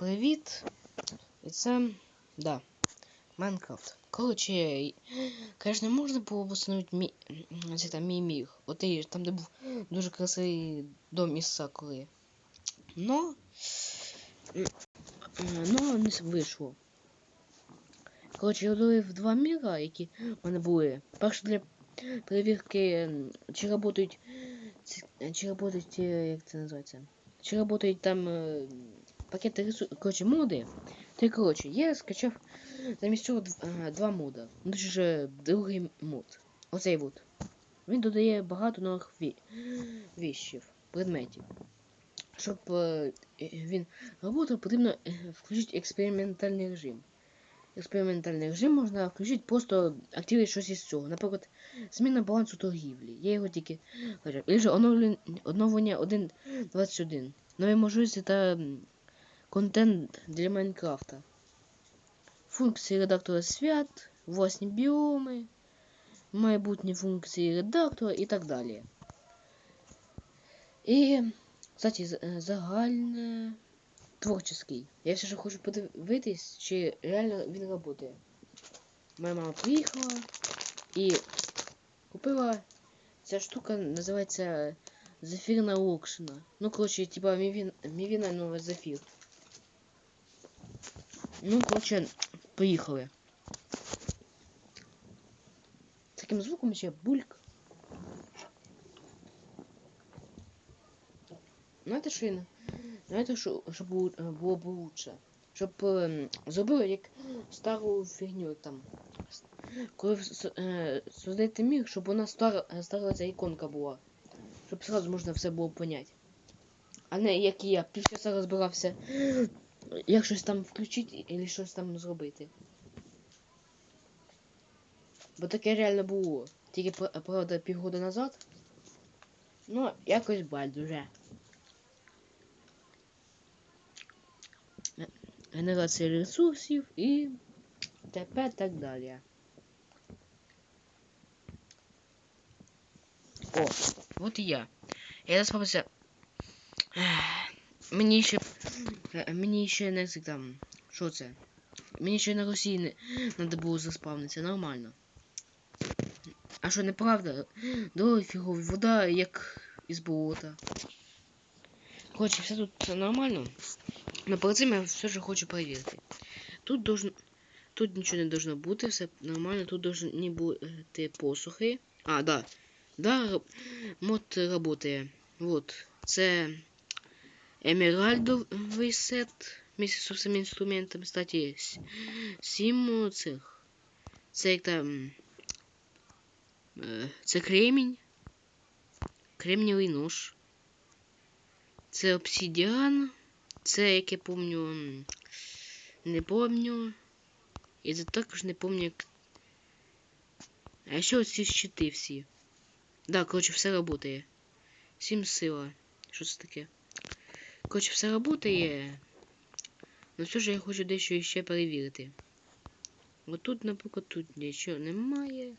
привіт. І це. Да. Майнкрафт. Коротше, конечно, можна було б встановити мій, там міг. От і там, де був дуже красивий дом із сакури. Но. Но не вийшло. Коротше, я удалив два міра, які в мене були. Перше для перевірки, чи работають. Чи работають, як це називається? Чи работають там е, пакети ресурсів, коротше, моди. Та й коротше, я скачав замість цього е, два мода. Ну, точніше, другий мод. Оцей от. Він додає багато нових ві... віщів, предметів. Щоб е, е, він работав, потрібно е, включити експериментальний режим. Експериментальний режим можна включити, просто активувати щось із цього. Наприклад, зміна балансу торгівлі. Я його тільки. Или же оновлення, оновлення 1.21. Нові можливості та контент для Майнкрафта. Функції редактора свят, власні біоми, майбутні функції редактора і так далі. І, кстати, е, загальне творческий. Я все ж хочу подивитись, чи реально він працює. Моя мама приїхала і купила ця штука, називається Зефірна Локшина. Ну, коротше, типа мівін, мівіна нова зефір. Ну, коротше, поїхали. Таким звуком ще бульк. Знаєте, що він? Знаєте, що, щоб було, було б лучше? Щоб е, зробили як стару фігню там. Коли е, создаєте міг, щоб вона стара, е, стара ця іконка була. Щоб сразу можна все було поняти. А не як я півчаса розбирався, як щось там включити або щось там зробити. Бо таке реально було. Тільки пра- правда півгода назад. Ну, якось байдуже. Генерація ресурсів і т.п. так далі. О, от і я. Я заспався. Мені ще. е, Мені ще не там. Що це? Мені ще на Росії не треба було заспавнитися, нормально. А що, неправда? Дороги фігові, вода як із болота. Короче, все тут нормально. Но перед цим я все ж хочу перевірити. Тут должно. Тут нічого не должно бути, все нормально, тут должны бути посухи. А, да. Да, мод работає. Вот. Це емеральдовий сет. Вместе з усіма інструментами. Кстати, с- сім цих. Це як там. е, Це кремінь. Кремнієвий нож. Це обсидіан. Це, як я помню. Не помню. І це також не помню, як. А ще оці щити всі. Да, коротше, все работає. Сім сила. Що це таке? Коротше, все работає. Ну все ж я хочу дещо ще перевірити. От тут, наприклад, тут нічого немає.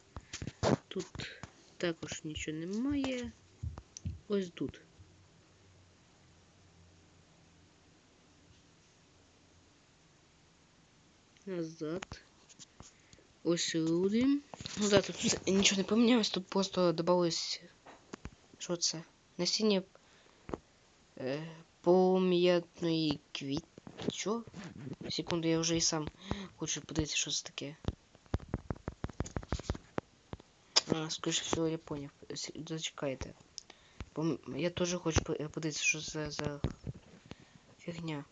Тут також нічого немає. Ось тут. Назад. Ось люди. Ну да, тут нічого не помінялось, тут просто додалось. Що це? Насіння е, пом'ятної квіт. Що? Секунду, я вже і сам хочу подивитися, що це таке. А, скоріше всього, я поняв. Зачекайте. Я теж хочу по- подивитися, що це за фігня.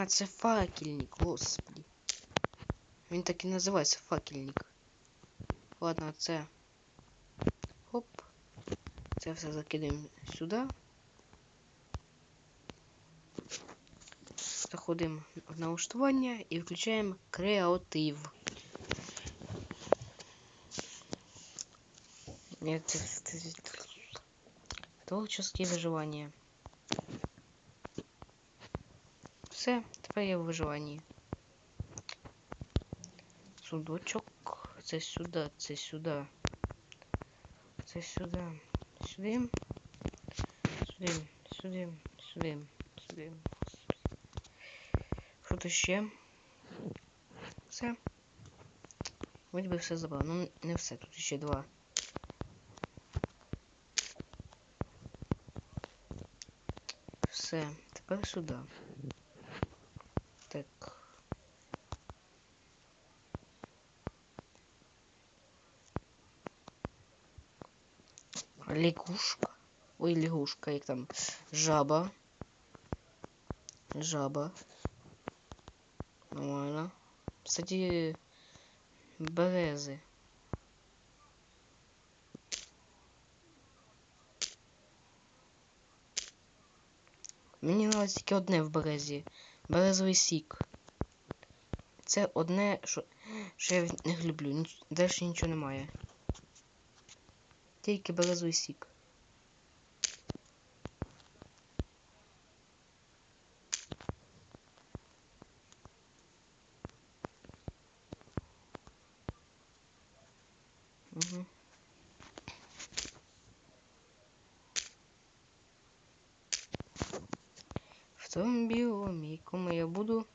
А, це факельник, господи. Він так і називається факельник. Ладно, це. Хоп. Це все закидаємо сюди. Заходимо заходимо в налаштування і включаємо креатив. Як це Творческие виживання. Все, тепер я в виживанні. Судочок. Це сюди, це сюди. Це сюди. Сюди. Сюди, сюди, сюди, сюди. Що тут ще? Все. Вроді би все забрав. Ну, не все, тут ще два. Все, тепер сюди. Лягушка. Ой, лягушка, як там. Жаба. Жаба. Нормально. Кстати, берези. Мені нравиться тільки одне в березі. Березовий сік. Це одне, що, я не люблю. Далі нічого немає. Тільки березовий сік. Угу. В тому біомі, якому я буду.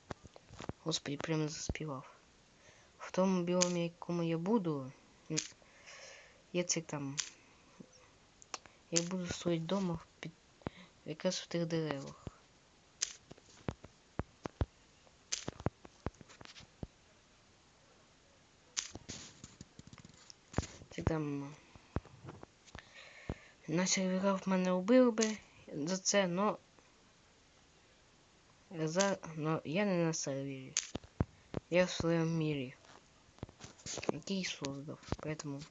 Господи, прямо заспівав. В тому біомі, якому я буду. Я це там. Я буду строїть дома під якраз в тих деревах. Це там. На серверах мене убив би за це, но за... но я не на сервері. Я в своєму мірі. Який создав. Поэтому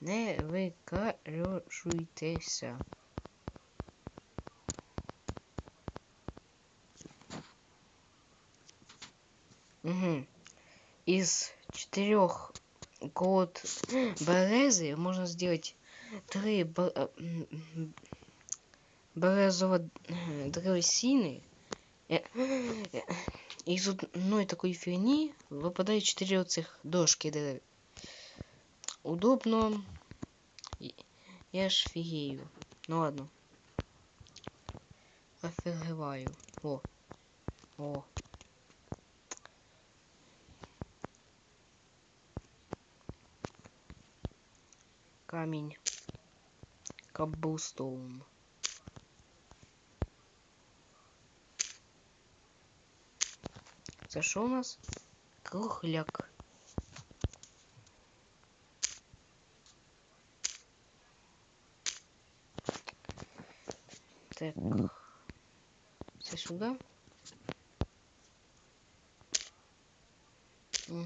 не викарюшуйтеся. Угу. Из четырех код березы можно сделать три березово-древесины. Из одной такой фигни выпадает четыре этих дошки дерев. Удобно. Я ж фигею. Ну ладно. Офигеваю. О. О. Камень. Каблстоун. Це що у нас? Кругляк. Так. Це сюди. Угу.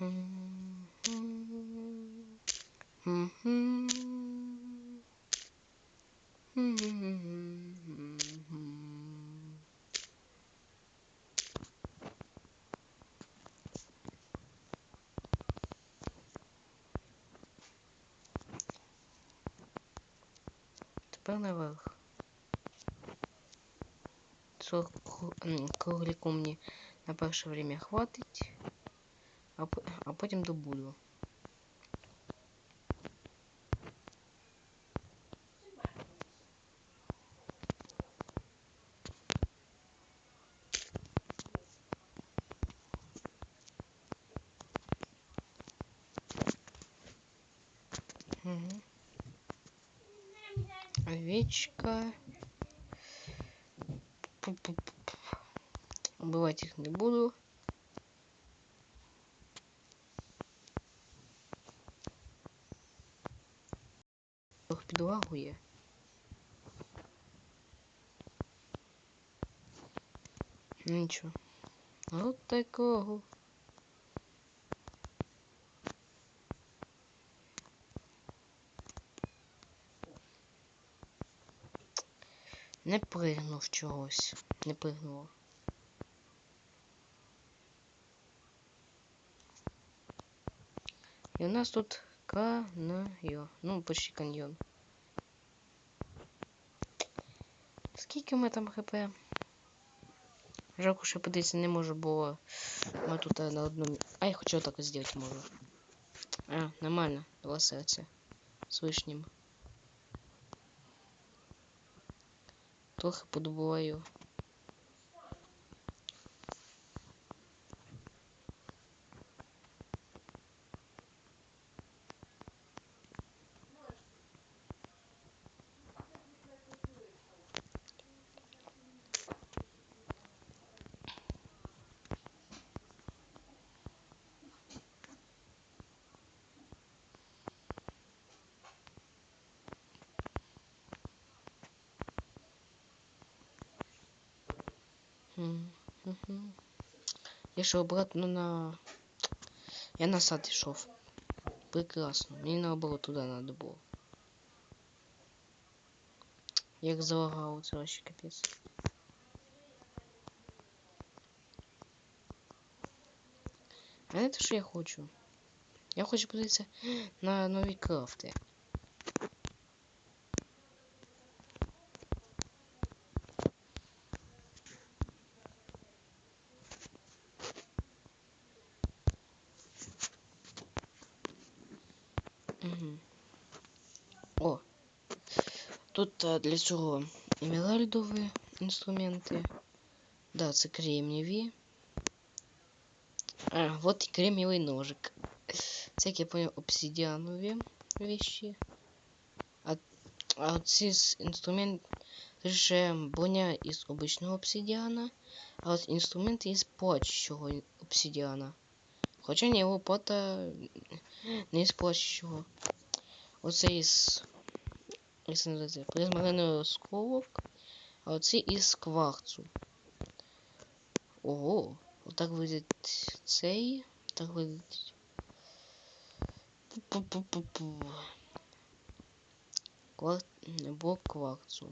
Тепер наверх. Кругляку мені на перше время хватить, а, потім добуду. Угу. Овечка. Пу -пу -пу Убивать их не буду. Ох, підлагує. Нічого. От такого. Не пригнув чогось. Не пригнуло. І у нас тут каньйон. Ну, почти каньйон. Скільки ми там хп? Жалко, що подивитися не можу, бо ми тут на одному. А я хочу так зробити можу. А, нормально, два серця. З вишнім. Трохи подобуваю. Я що обратно на... Я на сад йшов. Прекрасно. Мені наоборот туди надо було. Як залагало, це вообще капець. А те, що я хочу. Я хочу подивитися на нові крафти. Угу. О! Тут а, для цього емеральдові інструменти. Да, це кремніві. А, вот і кремнівий ножик. Це, як я понял, обсидіанові вещи. А, а ці інструмент це броня із обичного обсидіана, а от інструмент із плачущого обсидіана. Хоча ні, лопата не із плачущого. Оце із як це називається? Призмариновий осколок, а оце із кварцу. Ого, отак виглядить цей. Так виглядить. Пу-пу-пу-пу. Квар... Блок кварцу.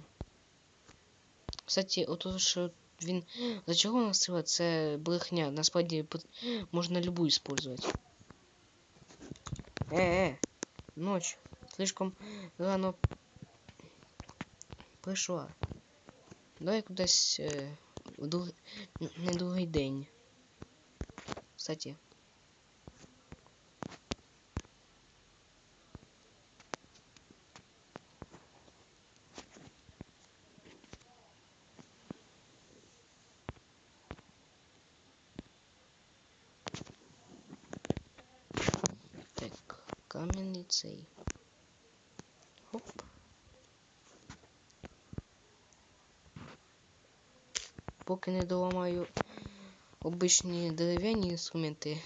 Кстати, ото що він... За чого нас стріла? Це брехня. Насправді можна любу использовать. Э-э, ночь. Слишком рано прийшла. Давай кудись е, в друг... на другий день. Кстати. Так, кам'яний цей. Поки не доламаю обичні дерев'яні інструменти,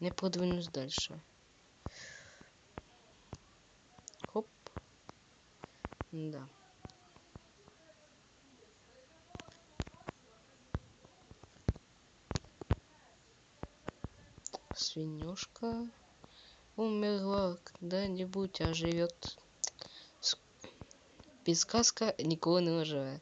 не продвинусь далі. Хоп. Да. Свинюшка умерла когда-нибудь, а живет. Підсказка ніколи не оживе.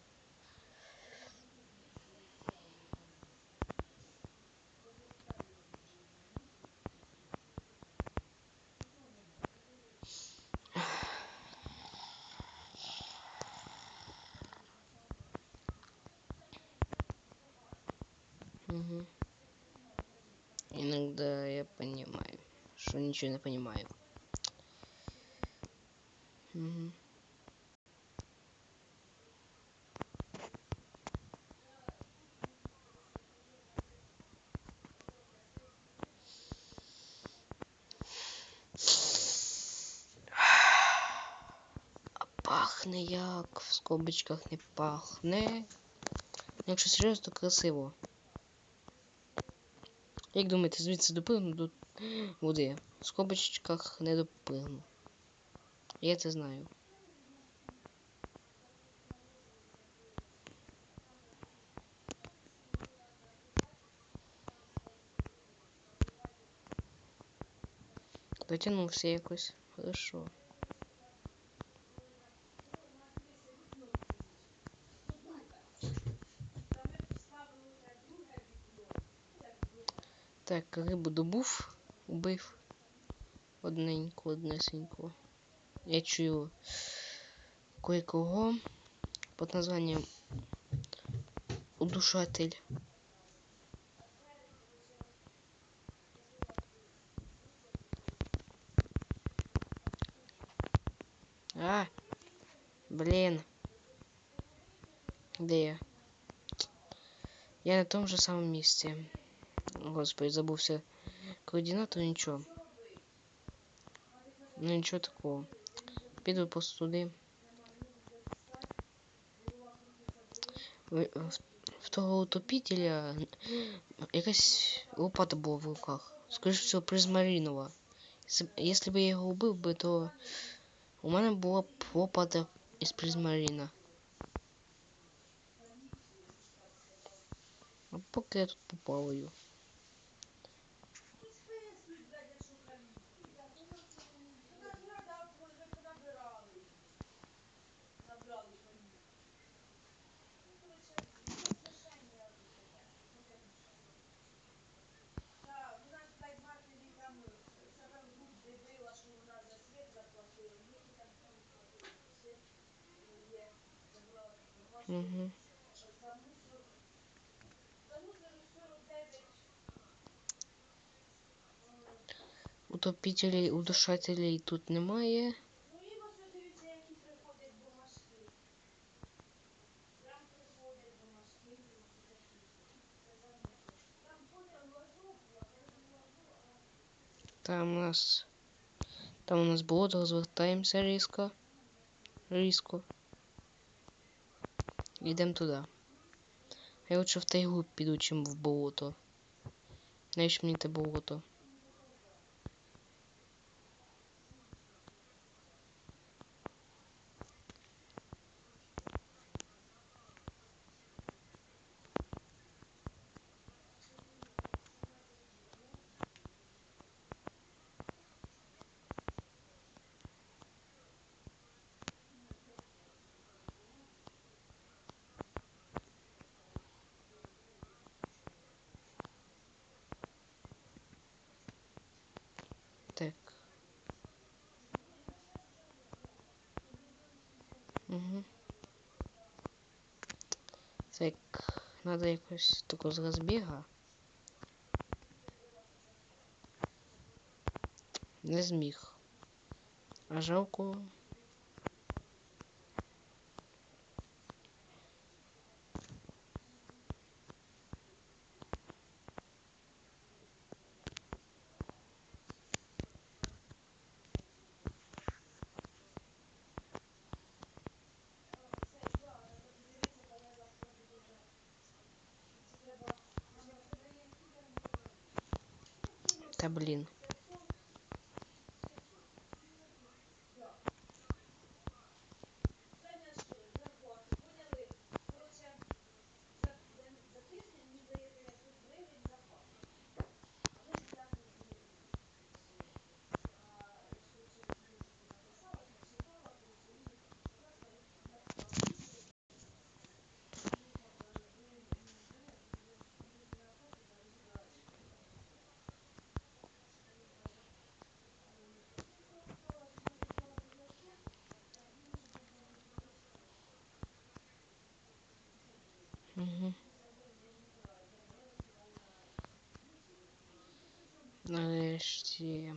Ничего не понимаю. Пахне як в скобочках не пахне. Якщо серйозно, то красиво. Як думаєте, звідси допригну до Буде В скобочках не допилимо. Я це знаю. Дотянувся якось. Хорошо. Так, рибу добув убив одненьку, однесеньку. Я чую кое-кого под названием Удушатель. А, блин. Где я? Я на том же самом месте. Господи, забылся координату, ничего. Ну ничего такого. Піду просто туди. В, в, в того утопителя якась лопата була в руках. Скоріше всього, призмаринова. Якщо б я його убив би, то у мене була б лопата із призмарина. А поки я тут попалаю. Угу. Утопителей, удушателей тут немає. Там у нас... Там у нас болото, розвертаємося різко. Різко. Йдемо туди. Я лучше в тайгу піду, чим в болото. Навіщо мені те болото? Так. Угу. Так, надо якось таку з розбіга. Не зміг. А жалко. Та блін. Угу. Нарешті.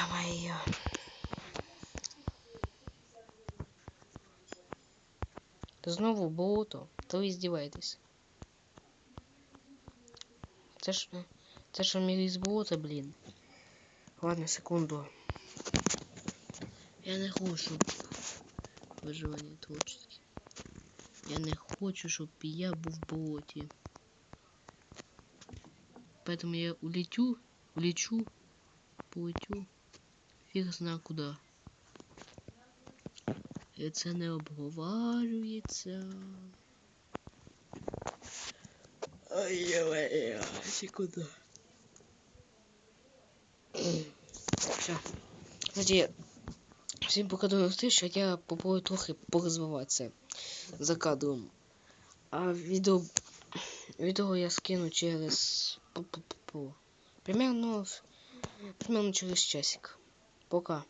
ё-моё. Знову болото. То ви здіваєтесь. Це ж. Це ж мій з болота, блін. Ладно, секунду. Я не хочу виживання творчості. Я не хочу, щоб я був в болоті. Поэтому я улечу, улечу, полетю, Фіг зна куди. І це не обговорюється. Ай-яй-яй, секунду. Все. Кстати, всім покажу те, що я попробую трохи порозвиватися за кадром. А відео, відео я скину через примерно, примерно через часик. Boca.